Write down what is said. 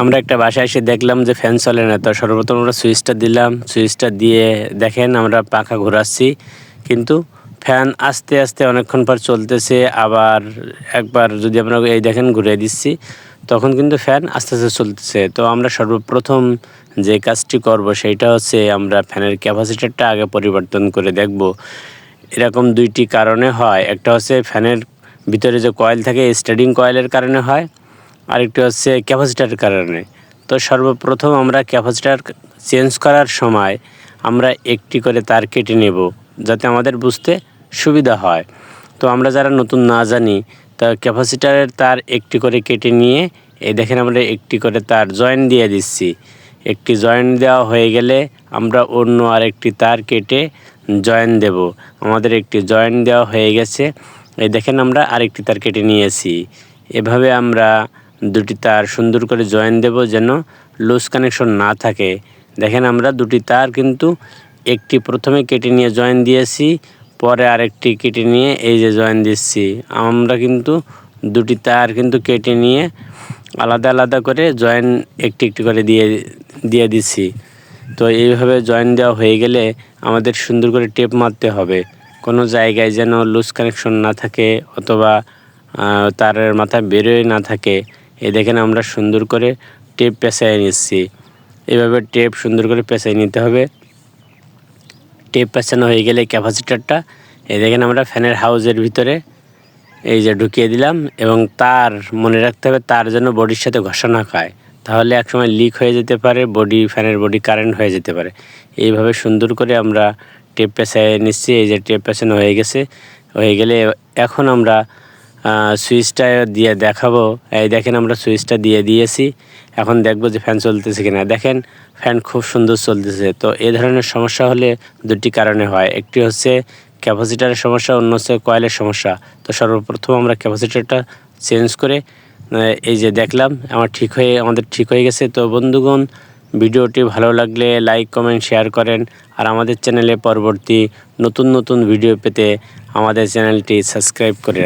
আমরা একটা বাসায় এসে দেখলাম যে ফ্যান চলে না, তো সর্বপ্রথম আমরা সুইচটা দিলাম। সুইচটা দিয়ে দেখেন আমরা পাখা ঘোরাচ্ছি। কিন্তু ফ্যান আস্তে আস্তে অনেকক্ষণ পর চলতেছে, আবার একবার যদি আমরা এই দেখেন ঘুরিয়ে দিচ্ছি, তখন কিন্তু ফ্যান আস্তে আস্তে চলতেছে। তো আমরা সর্বপ্রথম যে কাজটি করব সেইটা হচ্ছে আমরা ফ্যানের ক্যাপাসিটারটা আগে পরিবর্তন করে দেখব। এরকম দুইটি কারণে হয়। একটা হচ্ছে ফ্যানের ভিতরে যে কয়েল থাকে, স্টার্টিং কয়েলের কারণে হয়। আরেকটি হচ্ছে ক্যাপাসিটারের কারণে। তো সর্বপ্রথম আমরা ক্যাপাসিটার চেঞ্জ করার সময় আমরা একটি করে তার কেটে নেব, যাতে আমাদের বুঝতে সুবিধা হয়। তো আমরা যারা নতুন না জানি, তা ক্যাপাসিটারের তার একটি করে কেটে নিয়ে, এই দেখেন আমরা একটি করে তার জয়েন দিয়ে দিচ্ছি। একটি জয়েন দেওয়া হয়ে গেলে আমরা অন্য আরেকটি তার কেটে জয়েন দেব। আমাদের একটি জয়েন দেওয়া হয়ে গেছে। এই দেখেন আমরা আরেকটি তার কেটে নিয়েছি। এভাবে আমরা দুটি তার সুন্দর করে জয়েন দেব যেন লুজ কানেকশন না থাকে। দেখেন আমরা দুটি তার কিন্তু একটি প্রথমে কেটে নিয়ে জয়েন দিয়েছি, পরে আরেকটি কেটে নিয়ে এই যে জয়েন দিচ্ছি। আমরা কিন্তু দুটি তার কিন্তু কেটে নিয়ে আলাদা আলাদা করে জয়েন একটি একটি করে দিয়ে দিয়ে দিচ্ছি। তো এইভাবে জয়েন দেওয়া হয়ে গেলে আমাদের সুন্দর করে টেপ মারতে হবে। কোনো জায়গায় যেন লুজ কানেকশন না থাকে অথবা তারের মাথা বেরোয় না থাকে। এই দেখেন আমরা সুন্দর করে টেপ পেঁচাই নিচ্ছি। এভাবে টেপ সুন্দর করে পেঁচাই নিতে হবে। টেপ পেঁচানো হয়ে গেলে ক্যাপাসিটারটা এই দেখেন আমরা ফ্যানের হাউজের ভিতরে এই যে ঢুকিয়ে দিলাম এবং তার, মনে রাখতে হবে তার যেন বডির সাথে ঘষা না খায়। তাহলে একসময় লিক হয়ে যেতে পারে, বডি, ফ্যানের বডি কারেন্ট হয়ে যেতে পারে। এইভাবে সুন্দর করে আমরা টেপ পেঁচায় নিচ্ছি। এই যে টেপ পেঁচানো হয়ে গেছে, হয়ে গেলে এখন আমরা সুইচটা দিয়ে দেখাবো। এই দেখেন আমরা সুইচটা দিয়ে দিয়েছি। এখন দেখব যে ফ্যান চলতেছে কিনা। দেখেন ফ্যান খুব সুন্দর চলতেছে। তো এ ধরনের সমস্যা হলে দুটি কারণে হয়। একটি হচ্ছে ক্যাপাসিটারের সমস্যা, অন্য হচ্ছে কয়েলের সমস্যা। তো সর্বপ্রথম আমরা ক্যাপাসিটারটা চেঞ্জ করে এই যে দেখলাম, আমার ঠিক হয়ে, আমাদের ঠিক হয়ে গেছে। তো বন্ধুগণ, ভিডিওটি ভালো লাগলে লাইক কমেন্ট শেয়ার করেন। আর আমাদের চ্যানেলে পরবর্তী নতুন নতুন ভিডিও পেতে আমাদের চ্যানেলটি সাবস্ক্রাইব করে